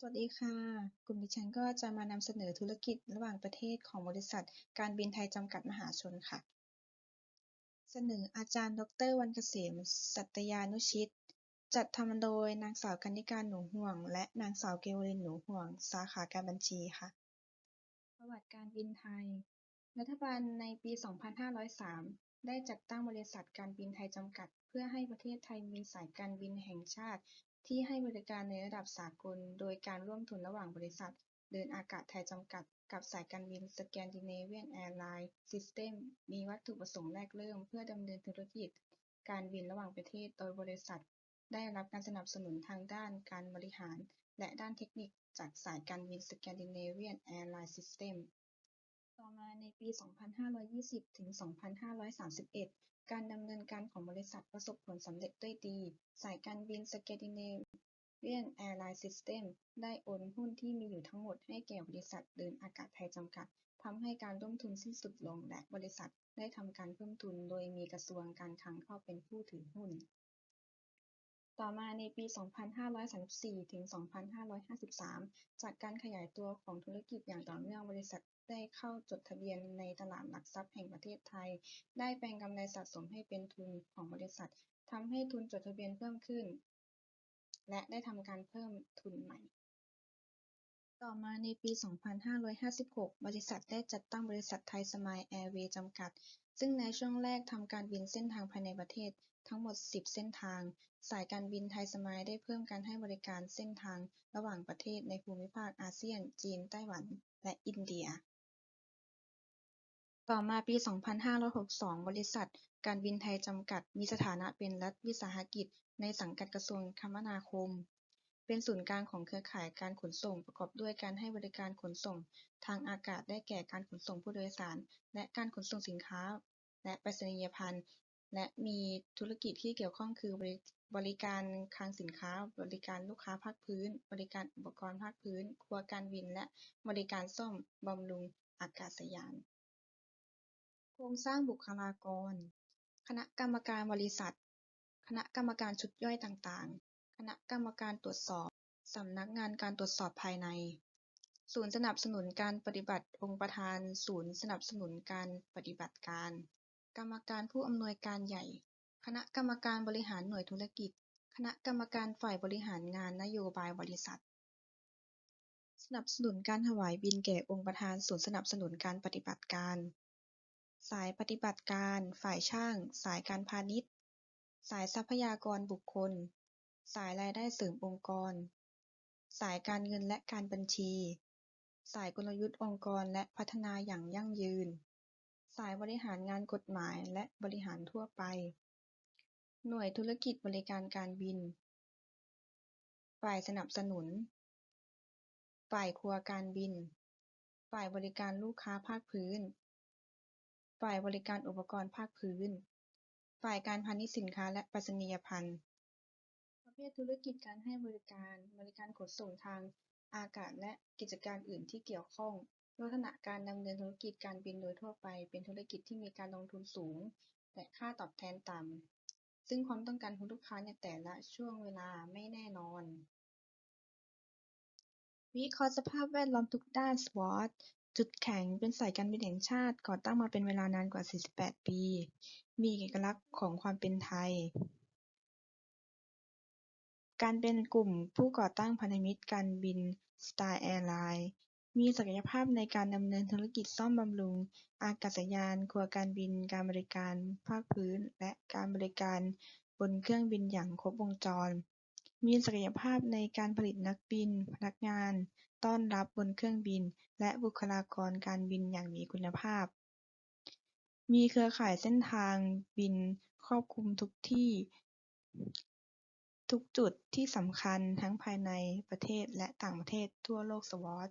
สวัสดีค่ะ กลุ่มดิฉันก็จะมานำเสนอธุรกิจระหว่างประเทศของบริษัท การบินไทยจำกัดมหาชนค่ะ เสนออาจารย์ ดรวรรณเกษม สัตยานุชิต จัดทำโดยนางสาวกนิการหนูห่วง และนางสาวเกวลินหนูห่วง สาขาการบัญชีค่ะ ประวัติการบินไทย รัฐบาลในปี 2503 ได้จัดตั้งบริษัทการบินไทยจำกัด เพื่อให้ประเทศไทยมีสายการบินแห่งชาติ ที่ให้บริการในระดับสากล โดยการร่วมทุนระหว่างบริษัท เดินอากาศไทย จำกัด กับสายการบิน Scandinavian Airlines System มีวัตถุประสงค์แรกเริ่มเพื่อดำเนินธุรกิจการบินระหว่างประเทศ โดยบริษัทได้รับการสนับสนุนทางด้านการบริหาร และด้านเทคนิคจากสายการบิน Scandinavian Airlines System ต่อมาในปี 2520 ถึง 2531 การดำเนินการของบริษัทประสบผลสำเร็จด้วยดี สายการบิน Scandinavian Airlines System ได้โอนหุ้นที่มีอยู่ทั้งหมดให้แก่บริษัทเดินอากาศไทยจำกัดทำให้การร่วมทุนสิ้นสุดลงและบริษัทได้ทำการเพิ่มทุนโดยมีกระทรวงการคลังเข้าเป็นผู้ถือหุ้น ต่อมาในปี 2534 ถึง 2553 จากการขยายตัวของธุรกิจอย่างต่อเนื่องบริษัท ได้เข้าจดทะเบียนในตลาดหลักทรัพย์แห่งประเทศไทย ได้แปลงกำไรสะสมให้เป็นทุนของบริษัททำให้ทุนจดทะเบียนเพิ่มขึ้น และได้ทำการเพิ่มทุนใหม่ ต่อมาในปี 2556 บริษัทได้จัดตั้งบริษัทไทยสมายแอร์เวย์จำกัด ซึ่งในช่วงแรกทำการบินเส้นทางภายในประเทศทั้งหมด 10 เส้นทาง สายการบินไทยสมายได้เพิ่มการให้บริการเส้นทางระหว่างประเทศในภูมิภาคอาเซียน จีน ไต้หวัน และอินเดีย ต่อมาปี 2562 บริษัท การบินไทย จำกัด มีสถานะเป็นรัฐวิสาหกิจในสังกัดกระทรวงคมนาคม เป็นศูนย์กลางของเครือข่ายการขนส่ง ประกอบด้วยการให้บริการขนส่งทางอากาศ ได้แก่ การขนส่งผู้โดยสาร และการขนส่งสินค้า และไปรษณียภัณฑ์ และมีธุรกิจที่เกี่ยวข้องคือบริการคลังสินค้า บริการลูกค้าภาคพื้น บริการอุปกรณ์ภาคพื้น ครัวการบิน และบริการซ่อมบำรุงอากาศยาน โครงสร้างบุคลากร คณะกรรมการบริษัท คณะกรรมการชุดย่อยต่างๆคณะกรรมการตรวจสอบ สำนักงานการตรวจสอบภายใน ศูนย์สนับสนุนการปฏิบัติ องค์ประธาน ศูนย์สนับสนุนการปฏิบัติการ กรรมการผู้อำนวยการใหญ่ คณะกรรมการบริหารหน่วยธุรกิจ คณะกรรมการฝ่ายบริหารงานนโยบายบริษัท สนับสนุนการถวายบิลแก่องค์ประธาน ศูนย์สนับสนุนการปฏิบัติการ สายปฏิบัติการ ฝ่ายช่าง สายการพาณิชย์ สายทรัพยากรบุคคล สายรายได้เสริมองค์กร สายการเงินและการบัญชี สายกลยุทธ์องค์กรและพัฒนาอย่างยั่งยืน สายบริหารงานกฎหมายและบริหารทั่วไป หน่วยธุรกิจบริการการบิน ฝ่ายสนับสนุน ฝ่ายครัวการบิน ฝ่ายบริการลูกค้าภาคพื้น ฝ่ายบริการอุปกรณ์ภาคพื้น ฝ่ายการพาณิชย์สินค้าและไปรษณียภัณฑ์ ประเภทธุรกิจการให้บริการ บริการขนส่งทางอากาศ และกิจการอื่นที่เกี่ยวข้อง ลักษณะการดำเนินธุรกิจการบินโดยทั่วไป เป็นธุรกิจที่มีการลงทุนสูง แต่ค่าตอบแทนต่ำ ซึ่งความต้องการของลูกค้าในแต่ละช่วงเวลาไม่แน่นอน วิเคราะห์สภาพแวดล้อมทุกด้าน SWOT จุดแข็งเป็นสายการบินแห่งชาติก่อตั้งมาเป็นเวลานานกว่า 48 ปี มีเอกลักษณ์ของความเป็นไทย การเป็นกลุ่มผู้ก่อตั้งพันธมิตรการบินสตาร์แอร์ไลน์มีศักยภาพในการดำเนินธุรกิจซ่อมบำรุง อากาศยาน ครัวการบิน การบริการภาคพื้น และการบริการบนเครื่องบินอย่างครบวงจร มีศักยภาพในการผลิตนักบิน พนักงาน ต้อนรับบนเครื่องบิน และบุคลากรการบินอย่างมีคุณภาพ มีเครือข่ายเส้นทางบินครอบคลุมทุกที่ ทุกจุดที่สำคัญทั้งภายในประเทศและต่างประเทศทั่วโลกสวอต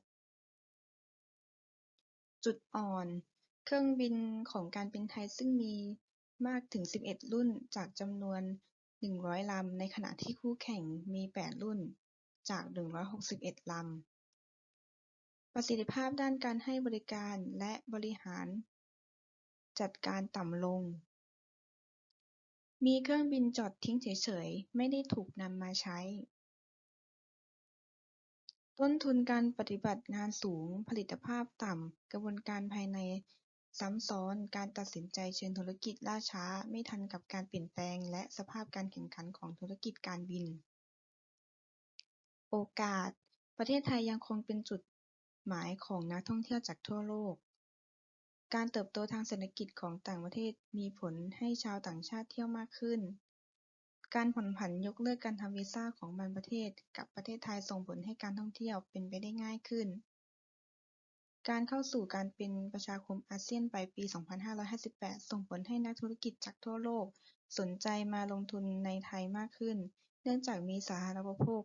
จุดอ่อน เครื่องบินของการบินไทยซึ่งมีมากถึง 11 รุ่นจากจำนวน 100 ลำ ในขณะที่คู่แข่งมี 8 รุ่นจาก 161 ลำ ประสิทธิภาพด้านการให้บริการและบริหารจัดการต่ำลง มีเครื่องบินจอดทิ้งเฉย ๆ ไม่ได้ถูกนำมาใช้ ต้นทุนการปฏิบัติงานสูง ผลิตภาพต่ำ กระบวนการภายในซับซ้อน การตัดสินใจเชิงธุรกิจล่าช้า ไม่ทันกับการเปลี่ยนแปลง และสภาพการแข่งขันของธุรกิจการบิน โอกาส ประเทศไทยยังคงเป็นจุด หมายของนักท่องเที่ยวจากทั่วโลก การเติบโตทางเศรษฐกิจของต่างประเทศมีผลให้ชาวต่างชาติเที่ยวมากขึ้น การผ่อนผันยกเลิกการทำวีซ่าของบางประเทศกับประเทศไทยส่งผลให้การท่องเที่ยวเป็นไปได้ง่ายขึ้น การเข้าสู่การเป็นประชาคมอาเซียนปลายปี 2558 ส่งผลให้นักธุรกิจจากทั่วโลกสนใจมาลงทุนในไทยมากขึ้น เนื่องจากมีสาธารณูปโภค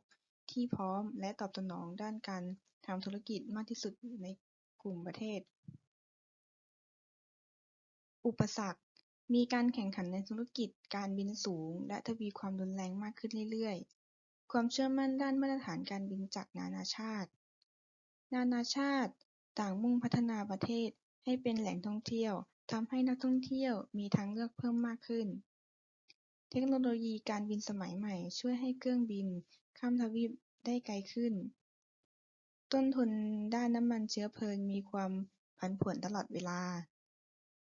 ที่พร้อมและตอบสนองด้านการ ทำธุรกิจมากที่สุดในกลุ่มประเทศ อุปสรรค มีการแข่งขันในธุรกิจการบินสูง และทวีความรุนแรงมากขึ้นเรื่อยๆ ความเชื่อมั่นด้านมาตรฐานการบินจากนานาชาติ นานาชาติต่างมุ่งพัฒนาประเทศให้เป็นแหล่งท่องเที่ยวทำให้นักท่องเที่ยวมีทางเลือกเพิ่มมากขึ้น เทคโนโลยีการบินสมัยใหม่ช่วยให้เครื่องบินข้ามทวีปได้ไกลขึ้น ต้นทุนด้านน้ำมันเชื้อเพลิงมีความผันผวนตลอดเวลา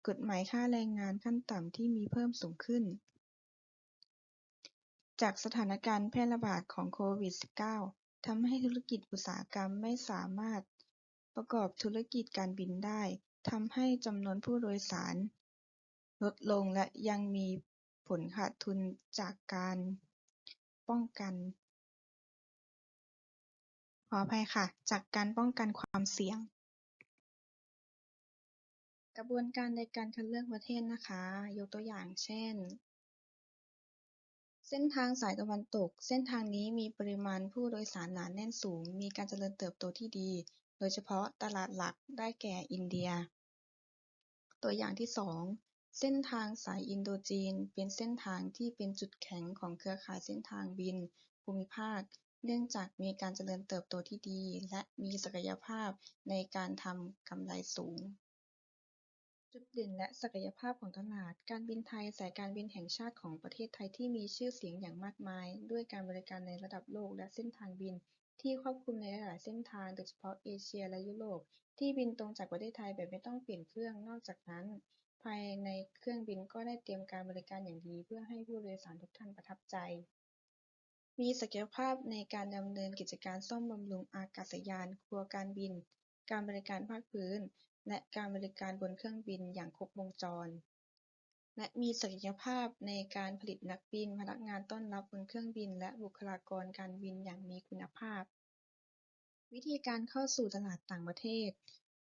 กฎหมายค่าแรงงานขั้นต่ำที่มีเพิ่มสูงขึ้น จากสถานการณ์แพร่ระบาดของโควิด -19 ทำให้ธุรกิจอุตสาหกรรมไม่สามารถประกอบธุรกิจการบินได้ ทำให้จำนวนผู้โดยสาร ลดลงและยังมีผลขาดทุนจากการป้องกัน ออภัยค่ะ จากการป้องกันความเสี่ยง กระบวนการในการคัดเลือกประเทศนะคะ ยกตัวอย่างเช่น เส้นทางสายตะวันตก เส้นทางนี้มีปริมาณผู้โดยสารหนาแน่นสูง มีการเจริญเติบโตที่ดี โดยเฉพาะตลาดหลักได้แก่อินเดีย ตัวอย่างที่สองเส้นทางสายอินโดจีน เป็นเส้นทางที่เป็นจุดแข็งของเครือข่ายเส้นทางบิน ภูมิภาค เนื่องจากมีการเจริญเติบโตที่ดี และมีศักยภาพในการทำกำไรสูง จุดเด่นและศักยภาพของตลาด การบินไทย สายการบินแห่งชาติของประเทศไทยที่มีชื่อเสียงอย่างมากมาย ด้วยการบริการในระดับโลก และเส้นทางบินที่ครอบคลุมในหลายเส้นทาง โดยเฉพาะเอเชียและยุโรป ที่บินตรงจากประเทศไทยแบบไม่ต้องเปลี่ยนเครื่อง นอกจากนั้น ภายในเครื่องบินก็ได้เตรียมการบริการอย่างดี เพื่อให้ผู้โดยสารทุกท่านประทับใจ มีศักยภาพในการดำเนินกิจการซ่อมบำรุงอากาศยาน ครัวการบิน การบริการภาคพื้น และการบริการบนเครื่องบินอย่างครบวงจร และมีศักยภาพในการผลิตนักบิน พนักงานต้อนรับบนเครื่องบิน และบุคลากรการบินอย่างมีคุณภาพ วิธีการเข้าสู่ตลาดต่างประเทศ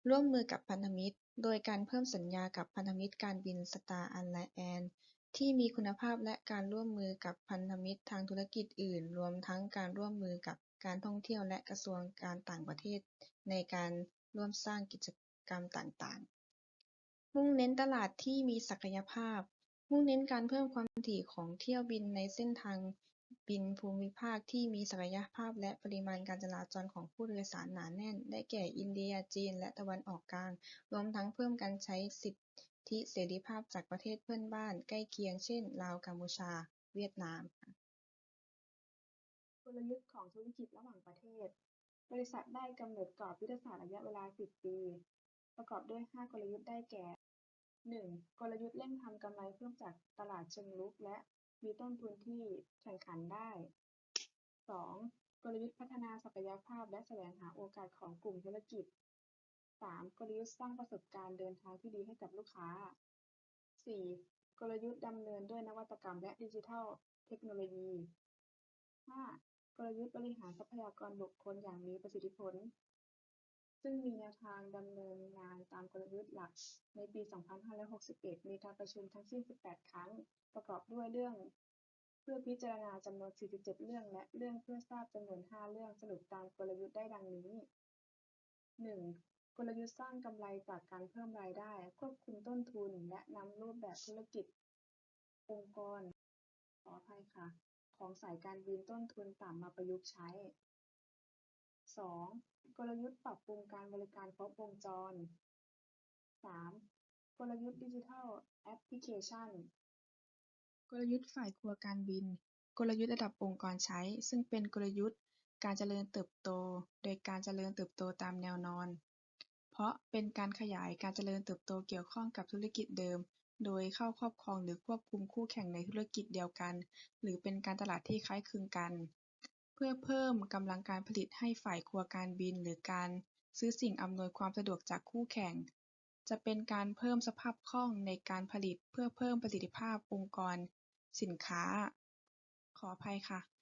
ร่วมมือกับพันธมิตร โดยการเพิ่มสัญญากับพันธมิตรการบิน สตาร์อัลไลแอนซ์ ที่มีคุณภาพและการร่วมมือกับพันธมิตรทางธุรกิจอื่น รวมทั้งการร่วมมือกับการท่องเที่ยวและกระทรวงการต่างประเทศในการร่วมสร้างกิจกรรมต่างๆ มุ่งเน้นตลาดที่มีศักยภาพ มุ่งเน้นการเพิ่มความถี่ของเที่ยวบินในเส้นทางบินภูมิภาคที่มีศักยภาพและปริมาณการจราจรของผู้โดยสารหนาแน่น ได้แก่อินเดีย จีน และตะวันออกกลาง รวมทั้งเพิ่มการใช้สิทธิ เสรีภาพจากประเทศเพื่อนบ้านใกล้เคียง เช่น ลาว กัมพูชา เวียดนามกลยุทธ์ของธุรกิจระหว่างประเทศ บริษัทได้กำหนดกรอบยุทธศาสตร์ระยะเวลา 10 ปี ประกอบด้วย 5 กลยุทธ์ได้แก่ 1. กลยุทธ์เร่งทำกำไรเพิ่มจากตลาดเชิงรุกและมีต้นทุนที่แข่งขันได้ 2. กลยุทธ์พัฒนาศักยภาพและแสวงหาโอกาสของกลุ่มธุรกิจ 3. กลยุทธ์สร้างประสบการณ์เดินทางที่ดีให้กับลูกค้า 4. กลยุทธ์ดำเนินด้วยนวัตกรรมและดิจิทัลเทคโนโลยี 5. กลยุทธ์บริหารทรัพยากรบุคคลอย่างมีประสิทธิผล ซึ่งมีแนวทางดำเนินงานตามกลยุทธ์หลักในปี 2561 มีการประชุมทั้งสิ้น 18 ครั้ง ประกอบด้วยเรื่อง เพื่อพิจารณาจำนวน 47 เรื่อง และเรื่องเพื่อทราบจำนวน 5 เรื่องสรุปตามกลยุทธ์ได้ดังนี้ 1. กลยุทธ์สร้างกำไรจากการเพิ่มรายได้ ควบคุมต้นทุน และนำรูปแบบธุรกิจ องค์กร ขออภัยค่ะ ของสายการบินต้นทุนต่ำมาประยุกต์ใช้ 2. กลยุทธ์ปรับปรุงการบริการครบวงจร 3. กลยุทธ์ดิจิทัลแอปพลิเคชัน กลยุทธ์ฝ่ายครัวการบิน กลยุทธ์ระดับองค์กรใช้ ซึ่งเป็นกลยุทธ์การเจริญเติบโต โดยการเจริญเติบโตตามแนวนอน เพราะเป็นการขยายการเจริญเติบโตเกี่ยวข้องกับธุรกิจเดิม โดยเข้าครอบครองหรือควบคุมคู่แข่งในธุรกิจเดียวกัน หรือเป็นการตลาดที่คล้ายคลึงกัน เพื่อเพิ่มกำลังการผลิตให้ฝ่ายครัวการบิน หรือการซื้อสิ่งอำนวยความสะดวกจากคู่แข่ง จะเป็นการเพิ่มสภาพคล่องในการผลิตเพื่อเพิ่มประสิทธิภาพองค์กร สินค้า ขออภัยค่ะ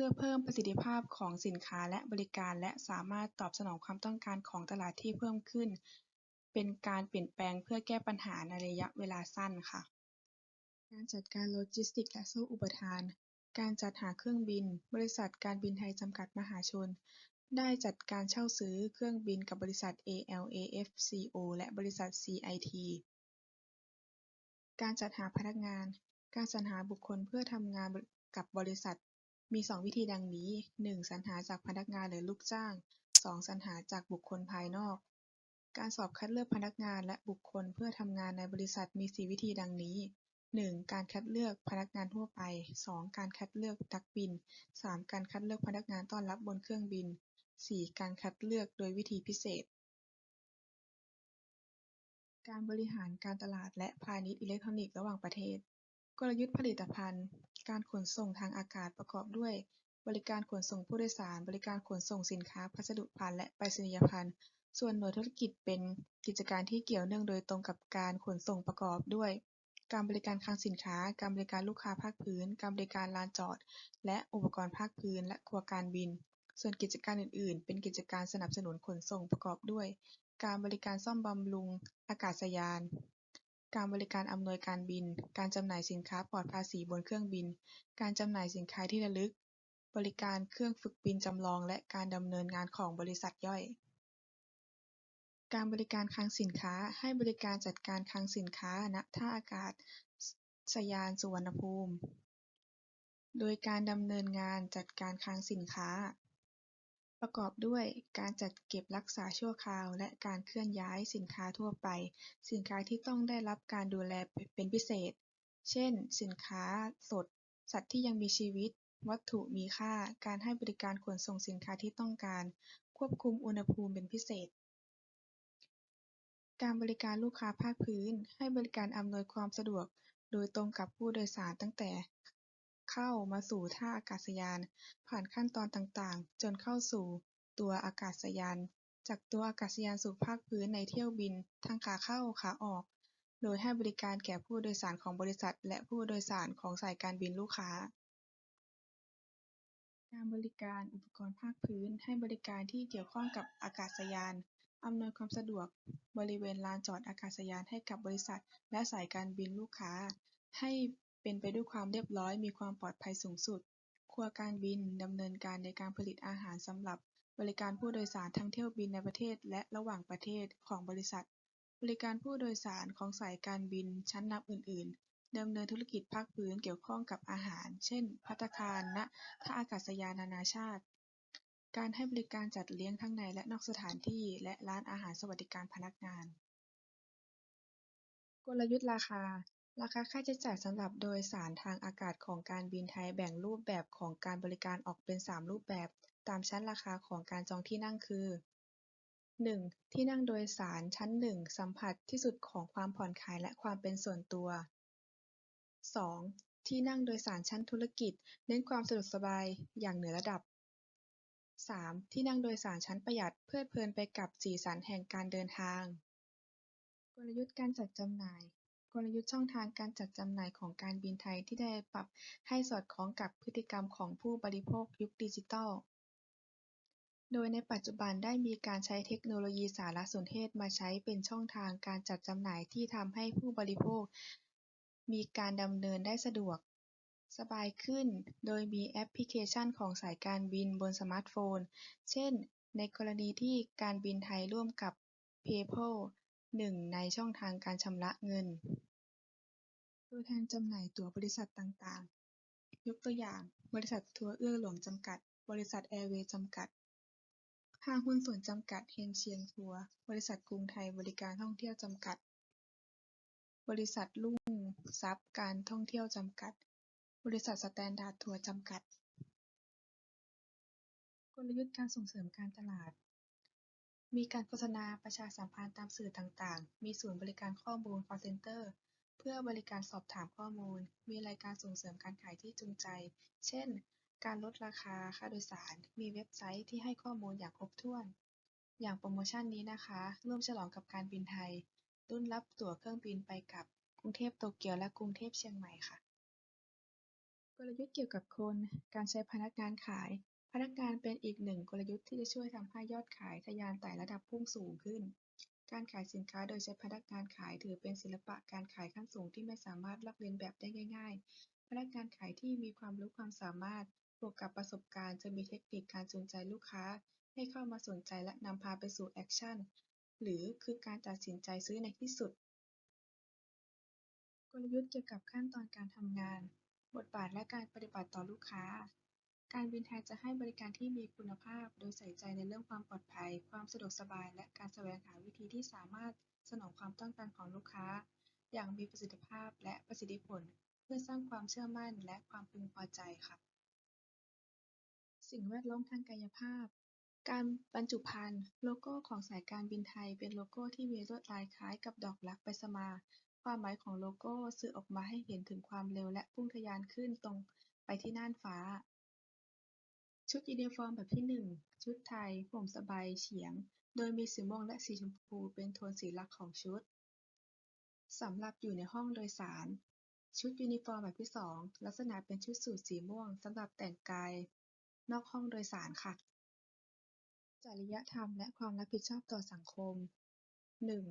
พื่อเพิ่มประสิทธิภาพของสินค้าและบริการ และสามารถตอบสนองความต้องการของตลาดที่เพิ่มขึ้น เป็นการเปลี่ยนแปลงเพื่อแก้ปัญหาในระยะเวลาสั้นค่ะ การจัดการโลจิสติกส์และโซ่อุปทาน การจัดหาเครื่องบิน บริษัทการบินไทยจำกัดมหาชน ได้จัดการเช่าซื้อเครื่องบินกับบริษัท ALAF CO และบริษัท CIT การจัดหาพนักงาน การสรรหาบุคคลเพื่อทำงานกับบริษัท มีสองวิธีดังนี้ หนึ่ง สรรหาจากพนักงานหรือลูกจ้าง สอง สรรหาจากบุคคลภายนอก การสอบคัดเลือกพนักงานและบุคคลเพื่อทำงานในบริษัทมีสี่วิธีดังนี้ หนึ่ง การคัดเลือกพนักงานทั่วไป สอง การคัดเลือกนักบิน สาม การคัดเลือกพนักงานต้อนรับบนเครื่องบิน สี่ การคัดเลือกโดยวิธีพิเศษ การบริหารการตลาดและพาณิชย์อิเล็กทรอนิกส์ระหว่างประเทศ กลยุทธ์ผลิตภัณฑ์ การขนส่งทางอากาศประกอบด้วย บริการขนส่งผู้โดยสาร บริการขนส่งสินค้า พัสดุภัณฑ์ และไปรษณียภัณฑ์ ส่วนหน่วยธุรกิจเป็นกิจการที่เกี่ยวเนื่องโดยตรงกับการขนส่งประกอบด้วย การบริการคลังสินค้า การบริการลูกค้าภาคพื้น การบริการลานจอด และอุปกรณ์ภาคพื้น และครัวการบิน ส่วนกิจการอื่น ๆ เป็นกิจการสนับสนุนขนส่งประกอบด้วย การบริการซ่อมบำรุงอากาศยาน การบริการอำนวยการบิน การจำหน่ายสินค้าปลอดภาษีบนเครื่องบิน การจำหน่ายสินค้าที่ระลึก บริการเครื่องฝึกบินจำลอง และการดำเนินงานของบริษัทย่อย การบริการคลังสินค้า ให้บริการจัดการคลังสินค้า ณ ท่าอากาศยานสุวรรณภูมิ โดยการดำเนินงานจัดการคลังสินค้า ประกอบด้วย การจัดเก็บรักษาชั่วคราว และการเคลื่อนย้ายสินค้าทั่วไป สินค้าที่ต้องได้รับการดูแลเป็นพิเศษ เช่น สินค้าสด สัตว์ที่ยังมีชีวิต วัตถุมีค่า การให้บริการขนส่งสินค้าที่ต้องการ ควบคุมอุณหภูมิเป็นพิเศษ การบริการลูกค้าภาคพื้น ให้บริการอำนวยความสะดวกโดยตรงกับผู้โดยสารตั้งแต่ เข้ามาสู่ท่าอากาศยาน ผ่านขั้นตอนต่าง ๆ จนเข้าสู่ตัวอากาศยาน จากตัวอากาศยานสู่ภาคพื้นในเที่ยวบิน ทั้งขาเข้าขาออก โดยให้บริการแก่ผู้โดยสารของบริษัท และผู้โดยสารของสายการบินลูกค้า การบริการอุปกรณ์ภาคพื้น ให้บริการที่เกี่ยวข้องกับอากาศยานอำนวยความสะดวกบริเวณลานจอดอากาศยานให้กับบริษัท และสายการบินลูกค้า ให้ เป็นไปด้วยความเรียบร้อย มีความปลอดภัยสูงสุด ครัวการบิน ดำเนินการในการผลิตอาหารสำหรับบริการผู้โดยสารทั้งเที่ยวบินในประเทศและระหว่างประเทศของบริษัท บริการผู้โดยสารของสายการบินชั้นนำอื่น ๆ ดำเนินธุรกิจภาคพื้นเกี่ยวข้องกับอาหาร เช่น ภัตตาคาร ณ ท่าอากาศยานนานาชาติ การให้บริการจัดเลี้ยงทั้งในและนอกสถานที่ และร้านอาหารสวัสดิการพนักงาน กลยุทธ์ราคา ราคาค่าใช้จ่ายสำหรับโดยสารทางอากาศของการบินไทยแบ่งรูปแบบของการบริการออกเป็น สาม รูปแบบ ตามชั้นราคาของการจองที่นั่ง คือหนึ่งที่นั่งโดยสารชั้นหนึ่งสัมผัสที่สุดของความผ่อนคลายและความเป็นส่วนตัวสองที่นั่งโดยสารชั้นธุรกิจ เน้นความสะดวกสบายอย่างเหนือระดับสามที่นั่งโดยสารชั้นประหยัดเพลิดเพลินไปกับสีสันแห่งการเดินทาง กลยุทธ์การจัดจำหน่าย ลยุทธ์ช่องทางการจัดจำหน่ายของการบินไทยที่ได้ปรับให้สอดคล้องกับพฤติกรรมของผู้บริโภคยุคดิจิทัล โดยในปัจจุบันได้มีการใช้เทคโนโลยีสารสนเทศมาใช้เป็นช่องทางการจัดจำหน่ายที่ทำให้ผู้บริโภค มีการดำเนินได้สะดวก สบายขึ้น โดยมีแอปพลิเคชันของสายการบินบนสมาร์ทโฟน เช่น ในกรณีที่การบินไทยร่วมกับเพย์เพลหนึ่งในช่องทางการชำระเงิน ตัวแทนจำหน่ายตั๋วบริษัทต่างๆยกตัวอย่าง บริษัททัวร์เอื้อหลวงจำกัด บริษัทแอร์เวย์จำกัด ห้างหุ้นส่วนจำกัด เฮงเชียงทัวร์ บริษัทกรุงไทยบริการท่องเที่ยวจำกัด บริษัทรุ่งทรัพย์การท่องเที่ยวจำกัด บริษัทสแตนดาร์ดทัวร์จำกัด กลยุทธ์การส่งเสริมการตลาด มีการโฆษณา ประชาสัมพันธ์ตามสื่อต่างๆมีศูนย์บริการข้อมูล call center เเพื่อบริการสอบถามข้อมูล มีรายการส่งเสริมการขายที่จูงใจ เช่น การลดราคาค่าโดยสาร มีเว็บไซต์ที่ให้ข้อมูลอย่างครบถ้วน อย่างโปรโมชันนี้นะคะ ร่วมฉลองกับการบินไทย รุ่นรับตั๋วเครื่องบินไปกับ กรุงเทพโตเกียว และกรุงเทพเชียงใหม่ค่ะ กลยุทธ์เกี่ยวกับคน การใช้พนักงานขาย พนักงานเป็นอีกหนึ่งกลยุทธ์ที่จะช่วยทำให้ยอดขายทะยานไต่ระดับพุ่งสูงขึ้น การขายสินค้าโดยใช้พนักงานขายถือเป็นศิลปะการขายขั้นสูงที่ไม่สามารถลอกเลียนแบบได้ง่าย ๆ พนักงานขายที่มีความรู้ความสามารถบวกกับประสบการณ์จะมีเทคนิคการจูงใจลูกค้าให้เข้ามาสนใจและนำพาไปสู่แอคชั่น หรือคือการตัดสินใจซื้อในที่สุด กลยุทธ์เกี่ยวกับขั้นตอนการทำงาน บทบาทและการปฏิบัติต่อลูกค้า การบินไทยจะให้บริการที่มีคุณภาพ โดยใส่ใจในเรื่องความปลอดภัย ความสะดวกสบาย และการแสวงหาวิธีที่สามารถสนองความต้องการของลูกค้า อย่างมีประสิทธิภาพและประสิทธิผล เพื่อสร้างความเชื่อมั่นและความพึงพอใจค่ะ สิ่งแวดล้อมทางกายภาพ การบรรจุภัณฑ์ โลโก้ของสายการบินไทย เป็นโลโก้ที่มีลวดลายคล้ายกับดอกรักไปสมา ความหมายของโลโก้สื่อออกมาให้เห็นถึงความเร็วและพุ่งทะยานขึ้นตรงไปที่น่านฟ้า ชุดยูนิฟอร์มแบบที่หนึ่ง ชุดไทย ห่มสบายเฉียง โดยมีสีม่วงและสีชมพูเป็นโทนสีหลักของชุด สำหรับอยู่ในห้องโดยสาร ชุดยูนิฟอร์มแบบที่สองลักษณะเป็นชุดสูทสีม่วงสำหรับแต่งกาย นอกห้องโดยสารค่ะ จริยธรรมและความรับผิดชอบต่อสังคมหนึ่ง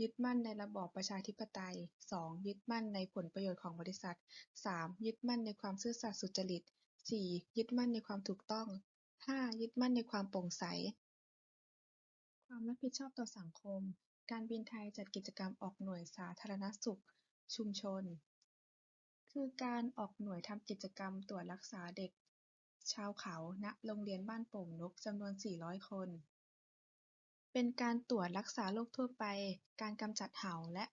ยึดมั่นในระบอบประชาธิปไตยสองยึดมั่นในผลประโยชน์ของบริษัทสามยึดมั่นในความซื่อสัตย์สุจริต สี่ ยึดมั่นในความถูกต้อง ห้า ยึดมั่นในความโปร่งใส ความรับผิดชอบต่อสังคม การบินไทยจัดกิจกรรมออกหน่วยสาธารณสุขชุมชน คือการออกหน่วยทำกิจกรรมตรวจรักษาเด็ก ชาวเขา ณ โรงเรียนบ้านโป่งนกจำนวน 400 คน เป็นการตรวจรักษาโรคทั่วไป การกำจัดเห่าและ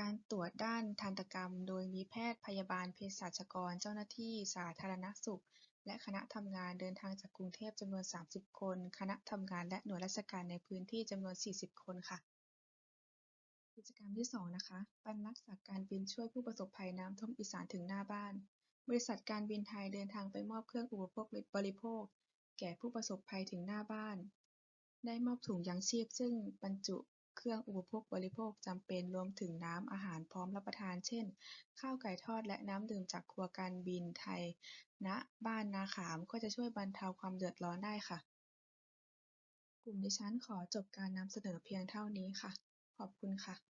การตรวจด้านทันตกรรม โดยมีแพทย์ พยาบาล เภสัชกร เจ้าหน้าที่สาธารณสุข และคณะทำงาน เดินทางจากกรุงเทพจำนวน 30 คน คณะทำงานและหน่วยราชการในพื้นที่จำนวน 40 คนค่ะ กิจกรรมที่สองนะคะ ปันรักษาการบินช่วยผู้ประสบภัยน้ำท่วมอีสานถึงหน้าบ้าน บริษัทการบินไทยเดินทางไปมอบเครื่องอุปโภคบริโภค แก่ผู้ประสบภัยถึงหน้าบ้าน ได้มอบถุงยังชีพซึ่งบรรจุ เครื่องอุปโภคบริโภคจำเป็น รวมถึงน้ำ อาหารพร้อมรับประทาน เช่น ข้าวไก่ทอด และน้ำดื่มจากครัวการบินไทย ณ บ้านนาขาม ก็จะช่วยบรรเทาความเดือดร้อนได้ค่ะ กลุ่มดิฉันขอจบการนำเสนอเพียงเท่านี้ค่ะ ขอบคุณค่ะ